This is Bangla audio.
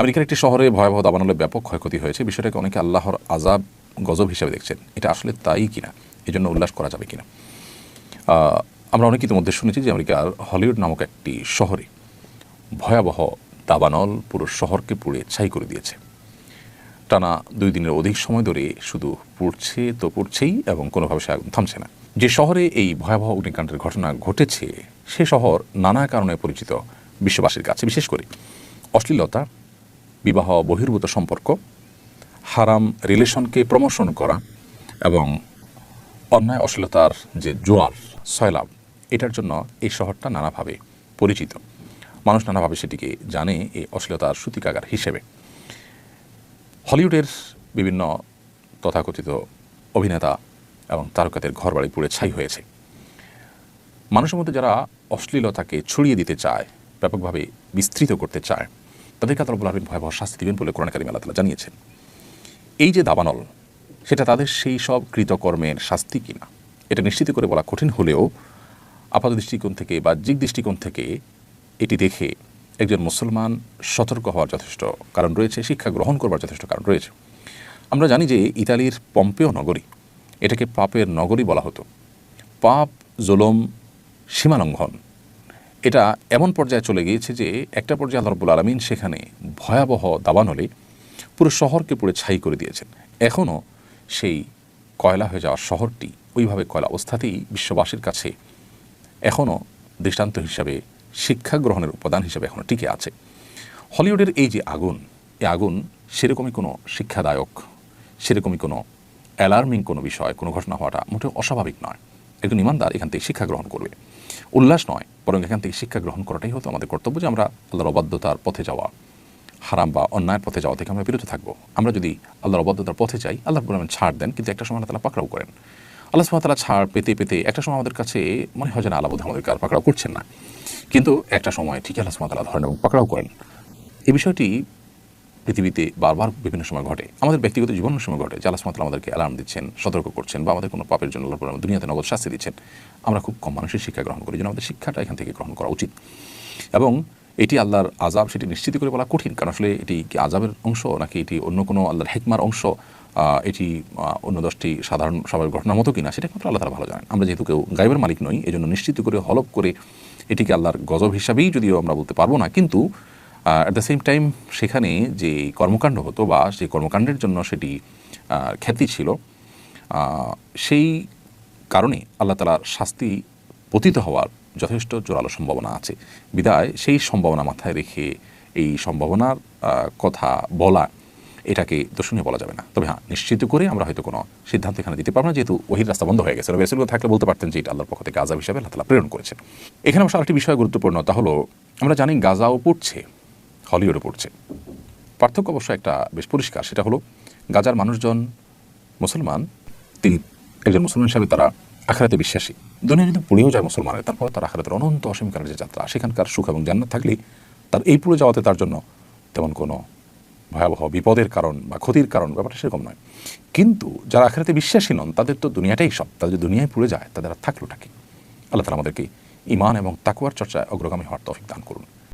আমেরিকার একটি শহরে ভয়াবহ দাবানলে ব্যাপক ক্ষয়ক্ষতি হয়েছে। বিষয়টাকে অনেকে আল্লাহর আজাব গজব হিসেবে দেখছেন। এটা আসলে তাই কিনা? এই জন্য উল্লাস করা যাবে কিনা? আমরা অনেক ইতিমধ্যে শুনেছি যে আমেরিকার হলিউড নামক একটি শহরে ভয়াবহ দাবানল পুরো শহরকে পুড়ে ছাই করে দিয়েছে। টানা দুই দিনের অধিক সময় ধরে শুধু পড়ছে তো পড়ছেই এবং কোনোভাবে সে আগুন থামছে না। যে শহরে এই ভয়াবহ অগ্নিকাণ্ডের ঘটনা ঘটেছে, সে শহর নানা কারণে পরিচিত বিশ্ববাসীর কাছে। বিশেষ করে অশ্লীলতা বিবাহ বহির্ভূত সম্পর্ক, হারাম রিলেশনকে প্রমোশন করা এবং অন্যায় অশ্লীলতার যে জোয়ার সয়লাভ এটার জন্য এই শহরটা নানাভাবে পরিচিত। মানুষ নানাভাবে সেটিকে জানে এই অশ্লীলতার সূতিকাগার হিসেবে। হলিউডের বিভিন্ন তথাকথিত অভিনেতা এবং তারকাদের ঘরবাড়ি পুড়ে ছাই হয়েছে। মানুষের মধ্যে যারা অশ্লীলতাকে ছড়িয়ে দিতে চায়, ব্যাপকভাবে বিস্তৃত করতে চায় তাদেরকে আল্লাহ রাব্বুল আলামিন ভয়াবহ শাস্তি দিবেন বলে কোরআন কারিম আল্লাহ তাআলা জানিয়েছেন। এই যে দাবানল, সেটা তাদের সেই সব কৃতকর্মের শাস্তি কিনা? এটা নিশ্চিত করে বলা কঠিন হলেও আপাত দৃষ্টিকোণ থেকে বাহ্যিক দৃষ্টিকোণ থেকে এটি দেখে একজন মুসলমান সতর্ক হওয়ার যথেষ্ট কারণ রয়েছে, শিক্ষা গ্রহণ করবার যথেষ্ট কারণ রয়েছে। আমরা জানি যে ইতালির পম্পেও নগরী, এটাকে পাপের নগরী বলা হতো। পাপ, জোলম, সীমালঙ্ঘন এটা এমন পর্যায়ে চলে গিয়েছে যে একটা পর্যায়ে আল্লাহ আলমিন সেখানে ভয়াবহ দাবানলে পুরো শহরকে পুরো ছাই করে দিয়েছেন। এখনও সেই কয়লা হয়ে যাওয়ার শহরটি ওইভাবে কয়লা অবস্থাতেই বিশ্ববাসীর কাছে এখনও দৃষ্টান্ত হিসাবে শিক্ষা গ্রহণের উপাদান হিসাবে এখনও টিকে আছে। হলিউডের এই যে আগুন এই আগুন সেরকমই কোনো শিক্ষাদায়ক, সেরকমই কোনো অ্যালার্মিং কোনো বিষয়, কোনো ঘটনা হওয়াটা মোটেও অস্বাভাবিক নয়। একজন ইমানদার এখান থেকে শিক্ষা গ্রহণ করবে। উল্লাস নয় বরং এখান থেকে শিক্ষা গ্রহণ করাটাই হতো আমাদের কর্তব্য যে আমরা আল্লাহর অবাধ্যতার পথে যাওয়া। হারাম বা অন্যায়ের পথে যাওয়া থেকে আমরা বিরত থাকব। আমরা যদি আল্লাহর অবাধ্যতার পথে যাই, আল্লাহ রহমান ছাড় দেন, কিন্তু একটা সময় তালা পাকড়াও করেন। আল্লাহ সুমতালা ছাড় পেতে পেতে একটা সময় আমাদের কাছে মনে হয় যে না আল্লাহ আমাদেরকে আর পাকড়াও করছেন না। কিন্তু একটা সময় ঠিক আল্লাহ সুমতালা ধরেন এবং পাকড়াও করেন। এই বিষয়টি পৃথিবীতে বারবার বিভিন্ন সময় ঘটে, আমাদের ব্যক্তিগত জীবনের সময় ঘটে। যে আল্লাহ আমাদেরকে অ্যালার্ম দিচ্ছেন, সতর্ক করছেন বা আমাদের কোনো পাপের জন্য দুনিয়াতে নগদ শাস্তি দিচ্ছেন। আমরা খুব কম মানুষের শিক্ষা গ্রহণ করি, যেন আমাদের শিক্ষাটা এখান থেকে গ্রহণ করা উচিত। এবং এটি আল্লাহর আজাব সেটি নিশ্চিত করে বলা কঠিন, কারণ আসলে এটি কি আজাবের অংশ নাকি এটি অন্য কোনো আল্লাহর হেকমার অংশ? এটি অন্য দশটি সাধারণ সবার ঘটনার মতো কিনা, সেটা একমাত্র আল্লাহ তারা ভালো জানেন। আমরা যেহেতু কেউ গাইবের মালিক নই এই জন্য নিশ্চিত করে, হলপ করে এটিকে আল্লাহর গজব হিসাবেই যদিও আমরা বলতে পারব না, কিন্তু অ্যাট দ্য সেম টাইম সেখানে যে কর্মকাণ্ড হতো বা সেই কর্মকাণ্ডের জন্য সেটি খ্যাতি ছিল সেই কারণে আল্লাহ তালার শাস্তি পতিত হওয়ার যথেষ্ট জোরালো সম্ভাবনা আছে। বিদায়, সেই সম্ভাবনা মাথায় রেখে এই সম্ভাবনার কথা বলা, এটাকে দর্শনীয় বলা যাবে না। তবে হ্যাঁ নিশ্চিত করে আমরা হয়তো কোনো সিদ্ধান্ত এখানে দিতে পারব না, যেহেতু ওহির রাস্তা বন্ধ হয়ে গেছে। রবেসুল থাকলে বলতে পারতেন যে এটা আল্লাহর পক্ষ থেকে আজাব হিসাবে আল্লাহ তালা প্রেরণ করেছেন। এখানে অবশ্য আরেকটি বিষয় গুরুত্বপূর্ণ, তা হলো আমরা জানি গাজাও পড়ছে। হলিউডও পড়ছে। পার্থক্য অবশ্য একটা বেশ পরিষ্কার, সেটা হলো গাজার মানুষজন মুসলমান, তিনি একজন মুসলমান হিসাবে তারা আখারাতে বিশ্বাসী। দুনিয়া যদি পুড়েও যায় মুসলমানের তারপর তার আখারাতের অনন্ত অসীমকালের যে যাত্রা, সেখানকার সুখ এবং জান্নাত থাকলে তার এই পুড়ে যাওয়াতে তার জন্য তেমন কোনো ভয়াবহ বিপদের কারণ বা ক্ষতির কারণ ব্যাপারটা সেরকম নয়। কিন্তু যারা আখারাতে বিশ্বাসী নন, তাদের তো দুনিয়াটাই সব। তাদের দুনিয়ায় পুড়ে যায়, তাদের আর থাকলোটা কি? আল্লাহ তালা আমাদেরকে ইমান এবং তাকুয়ার চর্চায় অগ্রগামী হওয়ার তৌফিক দান করুন।